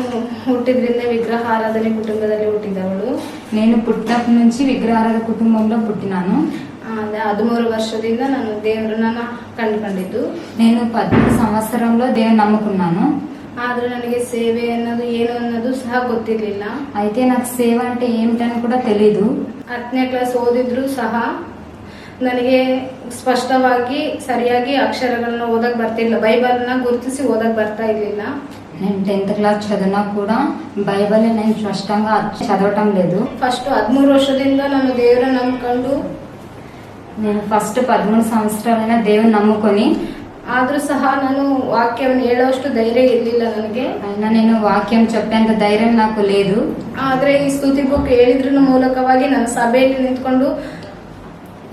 ಹುಟ್ಟಿದ್ರಿಂದ ವಿಗ್ರಹ ಆರಾಧನೆ ಕುಟುಂಬದಲ್ಲಿ ಹುಟ್ಟಿದವಳು నేను పుట్టినప్పటి నుంచి విగ్రహాల కుటుంబంలో పుట్టినాను ಅದೇ ಹದಿಮೂರು ವರ್ಷದಿಂದ ನಾನು ದೇವರನ್ನ ಕಂಡುಕೊಂಡಿದ್ದು నేను పద్దెనిమిది సంవత్సరంలో దేవుని నమ్ముకున్నాను ಆದ್ರೆ ನನಗೆ ಸೇವೆ ಅನ್ನೋದು ಏನು ಅನ್ನೋದು ಸಹ ಗೊತ್ತಿರಲಿಲ್ಲ అయితే నాకు సేవ అంటే ఏమిటని కూడా తెలీదు ಹತ್ತನೇ ಕ್ಲಾಸ್ ಓದಿದ್ರು ಸಹ ನನಗೆ ಸ್ಪಷ್ಟವಾಗಿ ಸರಿಯಾಗಿ ಅಕ್ಷರಗಳನ್ನ ಓದಕ್ ಬರ್ತಿರ್ಲಿಲ್ಲ ಬೈಬಲ್ನ ಗುರುತಿಸಿ ಓದಕ್ ಬರ್ತಾ ಇರ್ಲಿಲ್ಲ నేను టెన్త్ క్లాస్ చదివినా కూడా బైబిల్ నేను స్పష్టంగా చదవటం లేదు ಫಸ್ಟ್ ಹದಿಮೂರು ವರ್ಷದಿಂದ ನಾನು ದೇವರ ನಂಬ್ಕೊಂಡು నేను ఫస్ట్ పదమూడు సంవత్సరాలైనా దేవుని నమ్ముకొని ಆದ್ರೂ ಸಹ ನಾನು ವಾಕ್ಯವನ್ನು ಹೇಳೋಷ್ಟು ಧೈರ್ಯ ಇರಲಿಲ್ಲ ನನಗೆ అయినా నేను వాక్యం చెప్పేంత ధైర్యం నాకు లేదు ಆದ್ರೆ ಈ ಸ್ತುತಿ ಬುಕ್ ಹೇಳಿದ್ರ ಮೂಲಕವಾಗಿ ನನ್ನ ಸಭೆಯಲ್ಲಿ ನಿಂತ್ಕೊಂಡು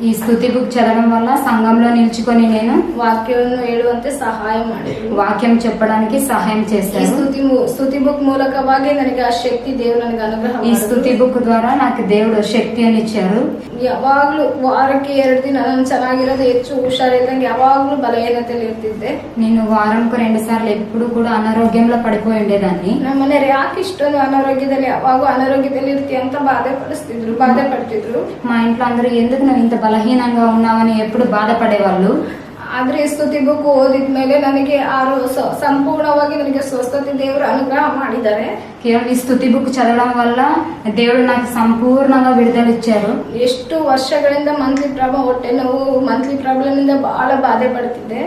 ఈ స్థుతి బుక్ చదవడం వల్ల సంఘంలో నిల్చుకొని నేను వాక్యం ಹೇಳುವಂತೆ ಸಹಾಯ ಮಾಡಿ వాక్యం చెప్పడానికి సహాయం ಈ చేశారు ಸ್ತುತಿ ಮೂ- ಸ್ತುತಿ ಬುಕ್ ಮೂಲಕವಾಗಿ ನನಗೆ ಆ ಶಕ್ತಿ ದೇವರು ನನಗೆ ಅನುಗ್ರಹ ఈ ಮಾಡಿದ್ರು. స్థుతి బుక్ ద్వారా నాకు దేవుడు శక్తి అని ఇచ్చారు ಯಾವಾಗ್ಲೂ ವಾರಕ್ಕೆ ಎರಡು ದಿನ ನಾನು ಚೆನ್ನಾಗಿರೋದು ಹೆಚ್ಚು ಹುಷಾರಿದ್ದಂಗೆ ಯಾವಾಗ್ಲೂ ಬಲಹೀನತೆಯಲ್ಲಿ ಇರ್ತಿದ್ದೆ నేను వారంకు రెండు సార్లు ఎప్పుడు కూడా అనారోగ్యంలో పడిపోయి ఉండేదాన్ని ನಮ್ಮ ಮನೆಯವ್ರು ಯಾಕೆ ಇಷ್ಟೊಂದು ಅನಾರೋಗ್ಯದಲ್ಲಿ ಯಾವಾಗ ಅನಾರೋಗ್ಯದಲ್ಲಿ ಇರ್ತೀಯ ಅಂತ ಬಾಧೆ ಪಡಿಸ್ತಿದ್ರು ಬಾಧೆ ಪಡ್ತಿದ್ರು మా ఇంట్లో అందరూ ఎందుకు నువ్వు ఇంత బలహీనగా ఉన్నావని ఎప్పుడు బాధపడేవాళ్ళు ಆದ್ರೆ ಈ ಸ್ತುತಿ ಬುಕ್ ಓದಿದ್ಮೇಲೆ ನನಗೆ ಆರು ಸ- ಸಂಪೂರ್ಣವಾಗಿ ನನಗೆ ಸ್ವಸ್ಥತೆ ದೇವರು ಅನುಗ್ರಹ ಮಾಡಿದ್ದಾರೆ కేవలం ఈ స్థుతి బుక్ చదవడం వల్ల దేవుడు నాకు సంపూర్ణంగా విడుదల ఇచ్చారు ಎಷ್ಟು ವರ್ಷಗಳಿಂದ ಮಂತ್ಲಿ ಪ್ರಾಬ್ಲಮ್ ಹೊಟ್ಟೆ ನೋವು ಮಂತ್ಲಿ ಪ್ರಾಬ್ಲಮ್ ಇಂದ ಬಹಳ ಬಾಧೆ ಪಡ್ತಿದ್ದೆ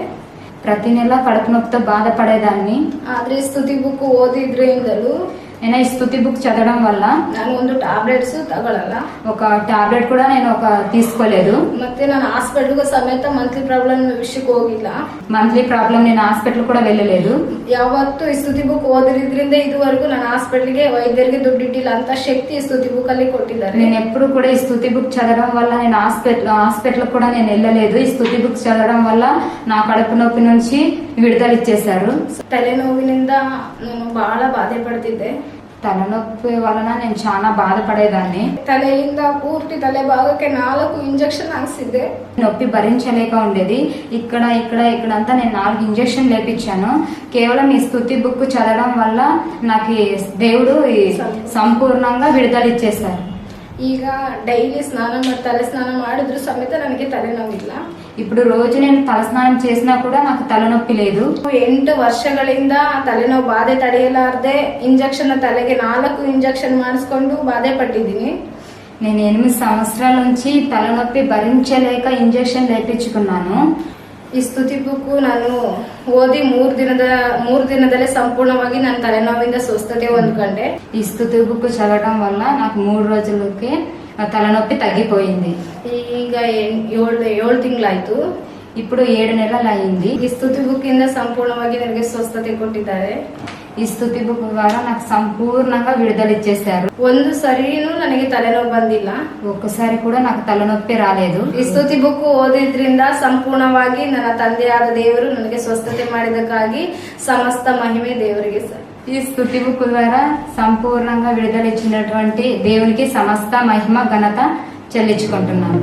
ప్రతి నెల కడుపు నొప్పితో బాధపడేదాన్ని ಆದ್ರೆ ಈ ಸ್ತುತಿ ಬುಕ್ ಓದಿದ್ರಿಂದಲೂ నేను ఈ స్థుతి బుక్ చదవడం వల్ల ನಾನು ಒಂದು ಟ್ಯಾಬ್ಲೆಟ್ಸ್ ತಗೊಳಲ್ಲ ఒక టాబ్లెట్ కూడా నేను ఒక తీసుకోలేదు ಮತ್ತೆ ನಾನು ಹಾಸ್ಪಿಟಲ್ಗೂ ಸಮೇತ ಮಂತ್ಲಿ ಪ್ರಾಬ್ಲಮ್ ವಿಷಯಕ್ಕೆ ಹೋಗಿಲ್ಲ మంత్లీ ప్రాబ్లం నేను హాస్పిటల్ కూడా వెళ్ళలేదు ಯಾವತ್ತು ಈ ಸ್ತುತಿ ಬುಕ್ ಓದಿದ್ರಿಂದ ಇದುವರೆಗೂ ನಾನು ಹಾಸ್ಪಿಟಲ್ಗೆ ವೈದ್ಯರಿಗೆ ದುಡ್ಡಿಟ್ಟಿಲ್ಲ ಅಂತ ಶಕ್ತಿ ಈ ಸ್ತುತಿ ಬುಕ್ ಅಲ್ಲಿ ಕೊಟ್ಟಿದ್ದಾರೆ నేను ఎప్పుడు కూడా ఈ స్థుతి బుక్ చదవడం వల్ల నేను హాస్పిటల్ హాస్పిటల్ కూడా నేను వెళ్ళలేదు ఈ స్థుతి బుక్ చదవడం వల్ల నా కడుపు నొప్పి నుంచి విడుదల ఇచ్చేశారు ತಲೆನೋವಿನಿಂದ ನಾನು ಬಹಳ ಬಾಧೆ ಪಡ್ತಿದ್ದೆ తలనొప్పి వలన నేను చాలా బాధపడేదాన్ని ತಲೆಯಿಂದ ಪೂರ್ತಿ ತಲೆ ಭಾಗಕ್ಕೆ ನಾಲ್ಕು ಇಂಜೆಕ್ಷನ್ ಹಾಕ್ಸಿದ್ದೆ నొప్పి భరించలేక ఉండేది ఇక్కడ ఇక్కడ ఇక్కడంతా నేను నాలుగు ఇంజెక్షన్ లేపించాను కేవలం ఈ స్థుతి బుక్ చదవడం వల్ల నాకు ఈ దేవుడు ఈ సంపూర్ణంగా విడుదల ఇచ్చేశారు ಈಗ ಡೈಲಿ ಸ್ನಾನ ಮಾಡಿ ತಲೆ ಸ್ನಾನ ಮಾಡಿದ್ರು ಸಮೇತ ನನಗೆ ತಲೆನೋವಿಲ್ಲ ఇప్పుడు రోజు నేను తలస్నానం చేసినా కూడా నాకు తలనొప్పి లేదు ಎಂಟು ವರ್ಷಗಳಿಂದ ತಲೆನೋವು ಬಾಧೆ ತಡೆಯಲಾರ್ದೆ ಇಂಜೆಕ್ಷನ್ ತಲೆಗೆ ನಾಲ್ಕು ಇಂಜೆಕ್ಷನ್ ಮಾಡಿಸ್ಕೊಂಡು ಬಾಧೆ ಪಟ್ಟಿದ್ದೀನಿ నేను ఎనిమిది సంవత్సరాల నుంచి తలనొప్పి భరించలేక ఇంజెక్షన్ లేపించుకున్నాను ಈ ಸ್ತುತಿ ಬುಕ್ ನಾನು ಓದಿ ಮೂರ್ ದಿನದ ಮೂರ್ ದಿನದಲ್ಲೇ ಸಂಪೂರ್ಣವಾಗಿ ನನ್ನ ತಲೆನೋವಿಂದ ಸ್ವಸ್ಥತೆ ಹೊಂದ್ಕೊಂಡೆ ఈ స్థుతి బుక్ చదవడం వల్ల నాకు మూడు రోజులకి ఆ తలనొప్పి తగ్గిపోయింది ಈಗ ಏಳ್- ಏಳು ಏಳು ತಿಂಗಳಾಯ್ತು ఇప్పుడు ఏడు నెలలు అయింది ಈ ಸ್ತುತಿ ಬುಕ್ ಇಂದ ಸಂಪೂರ್ಣವಾಗಿ ನನಗೆ ಸ್ವಸ್ಥತೆ ಕೊಟ್ಟಿದ್ದಾರೆ ఈ స్థుతి బుక్ ద్వారా నాకు సంపూర్ణంగా విడుదల ఇచ్చేశారు ಒಂದು ಸರಿನೂ ನನಗೆ ತಲೆನೋವು ಬಂದಿಲ್ಲ ఒక్కసారి కూడా నాకు తలనొప్పి రాలేదు ಈ ಸ್ತುತಿ ಬುಕ್ ಓದಿದ್ರಿಂದ ಸಂಪೂರ್ಣವಾಗಿ ನನ್ನ ತಂದೆಯಾದ ದೇವರು ನನಗೆ ಸ್ವಸ್ಥತೆ ಮಾಡಿದಕ್ಕಾಗಿ ಸಮಸ್ತ ಮಹಿಮೆ ದೇವರಿಗೆ ಸರ್ ఈ స్థుతి బుక్ ద్వారా సంపూర్ణంగా విడుదల ఇచ్చినటువంటి దేవునికి సమస్త మహిమ ఘనత చెల్లించుకుంటున్నాను.